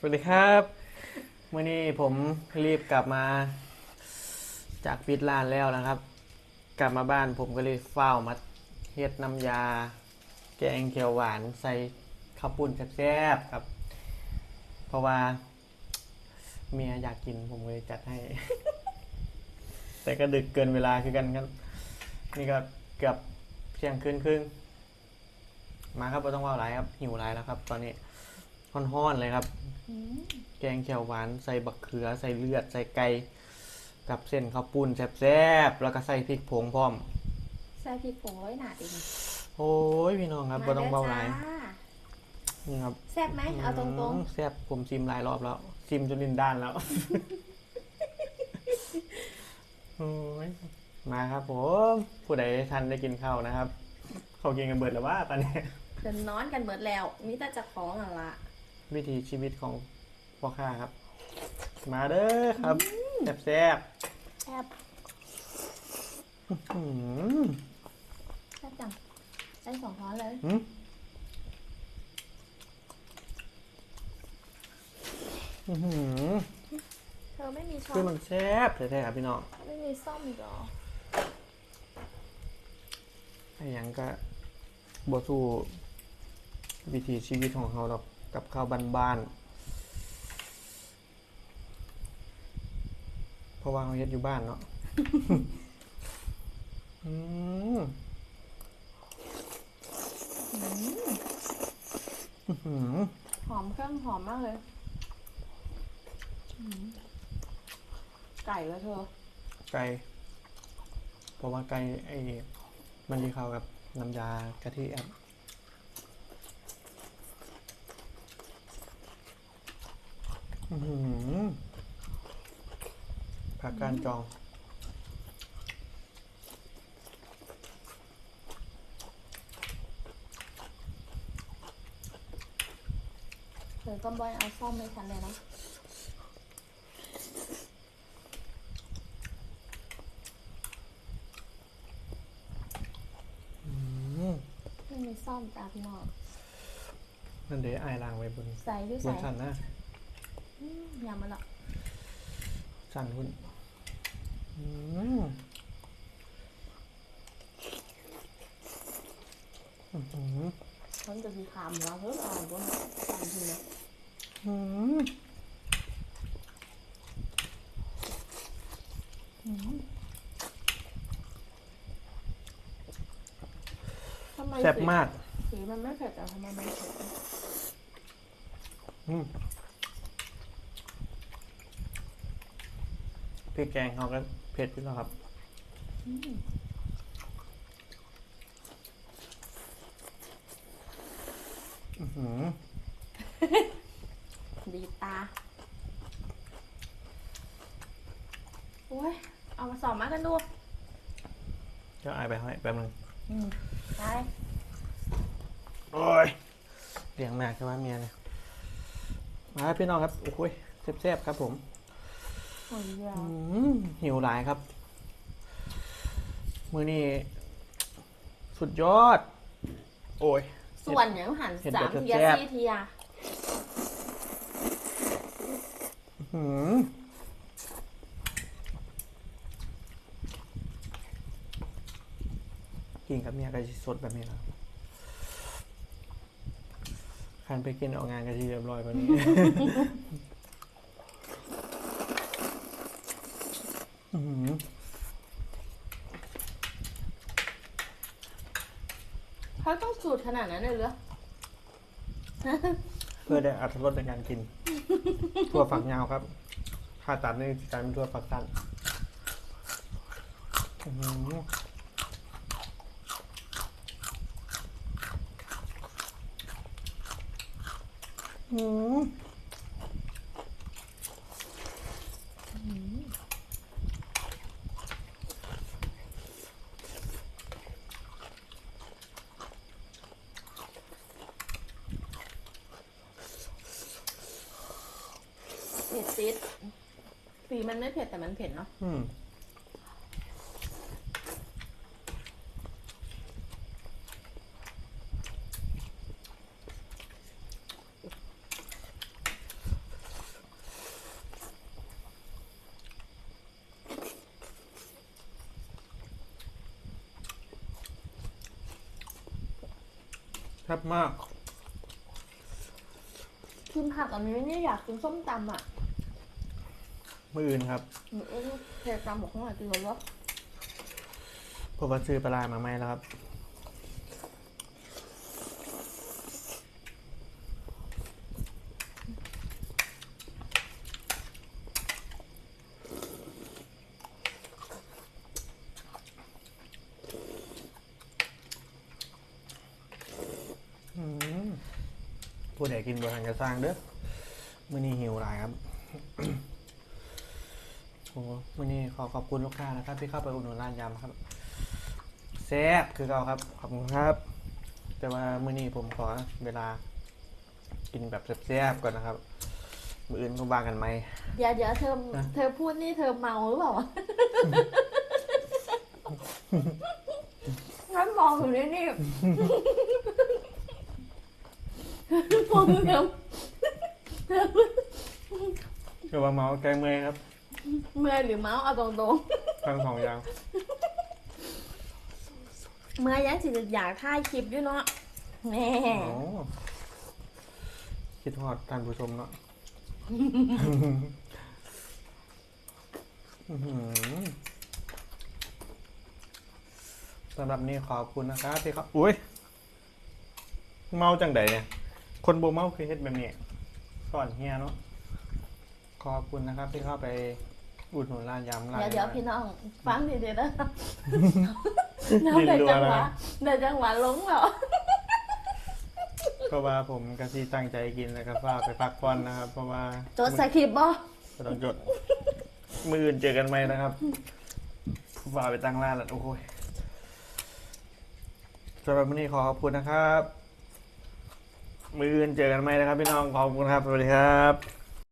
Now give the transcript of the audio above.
สวัสดีครับเมื่อนี้ผมรีบกลับมาจากปิดร้านแล้วนะครับ กลับมาบ้านผมก็เลยเฝ้ามาเฮ็ดน้ำยา แกงเขียวหวานใส่ข้าวปุ้นแซ่บๆครับ เพราะว่า เมียอยากกินผมเลยจัดให้ แต่ก็ดึกเกินเวลาคือกันครับ นี่ก็เกือบเที่ยงคืนครึ่งมาครับไม่ต้องว่าอะไรครับหิวไรแล้วครับ ตอนนี้ ห้อนๆเลยครับ แกงเขียวหวานใส่บักเขือใส่เลือดใส่ไก่กับเส้นข้าวปุ้นแซ่บๆแล้วก็ใส่พริกผงพร้อม ใส่พริกผงร้อยหนาดเองโอ้ยพี่น้องครับไม่ต้องเบาไรมด้จ้นี่ครับแซ่บไหมเอาตรงมแซ่บผมชิมหลายรอบแล้วชิมจนลินด้านแล้วโอ้ยมาครับผมผู้ใดทันได้กินข้าวนะครับ เขากินกันเบิดแล้วว่าตอนนี้ๆเดินนอนกันเบิดแล้วมีแต่จะของอะละ วิถีชีวิตของพ่อค้าครับ มาเด้อครับแซ่บแซ่บๆอื้อหือแซ่บจังใส่สองช้อนเลยหืมอื้อหือเธอไม่มีช้อคือนมันแซ่บแท้ๆครับพี่น้องไม่มีส้มอีกเหรอไอ้หยังก็บสู้วิถีชีวิตของเขาดอก กับข้าวบ้านๆเพราะว่าเขาเฮ็ดอยู่บ้านเนาะอืมอื้อหือหอมเครื่องหอมมากเลยอืมไก่แล้วเธอ ไก่เพราะว่าไก่ไอ้มันดีเข้ากับน้ำยากะทิครับ อื้อหือผักการจองเธอก็บอยเอาส้มให้ฉันเลยนะอืมไม่มีส้มจ้าพี่น้องนั่นเดี๋ยวไอายล้างไว้บนใส่ด้วยบใส่นสันนะอืม ยำมันละสันคุณอืมอื้อหือฉันจะมีคำแล้วเพิ่มอ่านบนสั่นทีนะอืมทำไมแซ่บสีมากสีมันไม่เผ็ดแต่ทำไมมันเผ็ด อืมพ ริกแกงเขาก็เผ็ดอยู่แล้วครับอืมอื้อหือดีตา โอ้ย เอามาสอบมากันดูเดี๋ยวไอายไปให้แป๊บนึงอืมไปโอ้ยเลี้ยงแมกใช่ไหมเมียเนี่ยมาครับพี่น้องครับ โอ้ยแซ่บๆครับผมโอ้ยยาอืมหิวหลายครับ มือนี้สุดยอด โอ้ย ส่วนอย่างหันเห็นสามเดี๋ยวทียาแซ่บสี่ทียาหืมกินกับเมียก็สิสดแบบนี้ครับคันไปกินออกงานก็ทีเรียบร้อยกว่านี้ อื้อหือ เขาต้องสูตรขนาดนั้นเลยเหรอ เพื่อได้อัตรสในการกิน ถั่วฝักยาวครับถ้าตัดนี่กลายเป็นถั่วฝักสั้นอื้อหืออื้อหือ ผ็ดซิดฝีมันไม่เผ็ดแต่มันเผ็ดเนาะแทบมาก กินผักอันนี้เนี่ยอยากกินส้มตำอะ มืออื่นครับหนูเอ้ยเทตำบอกข้างหลังกินแล้วว่าผมว่าซื้อปลาร้ามาไหมแล้วครับอืมผู้ใดกินบะทันกระสร้างเด้อมื่อนี้หิวหลายครับโอ้มื่อนี้ขอขอบคุณลูกค้านะครับ ที่เข้าไปอุดหนุนร้านยำครับแซ่บคือเราครับ ขอบคุณครับ แต่ว่ามื่อนี้ผมขอเวลา กินแบบแซ่บๆก่อนนะครับ มืออื่นก็บางกันไหม เดี๋ยวเดี๋ยวเธอนะ เธอพูดนี่เธอเมาหรือเปล่าวะ งั้นมองอยู่นี่นี่มองเธอเกี่ยวกับเมาส์แกงเมย์ครับ เมื่อยหรือเมาเอาตรงทั้งสองอย่าง ๆ เมื่อยยังสิจะอยากถ่ายคลิปอยู่เนาะแน่โอ้คิดฮอดท่านผู้ชมเนาะ อื้อหือสำหรับนี้ขอบคุณนะครับที่เขาอุ้ย เมาจังใดเนี่ย คนโบเมาคือเฮ็ดแบบนี้ก่อนเฮียเนาะ ขอบคุณนะครับที่เข้าไป อุดหนุนร้านยำร้านเดี๋ยวเดี๋ยวนี้พี่น้องฟังดีๆนะลิ้น้ำนเดี๋ยวรัวจังหแล้ววะนะเดี๋ยวจังหวะลงเหรอเพราะว่าผมกะซีตั้งใจกินแล้วก็ฝากไปพักผ่อนนะครับ เพราะว่าจดสคริปต์บ่ไม่ต้องจดมืออื่นเจอกันไหมนะครับฝากไปตั้งร้านแล้วโอ้ยสำหรับวันนี้ขอขอบคุณนะครับ มืออื่นเจอกันไหมนะครับ พี่น้องขอบคุณครับสวัสดีครับ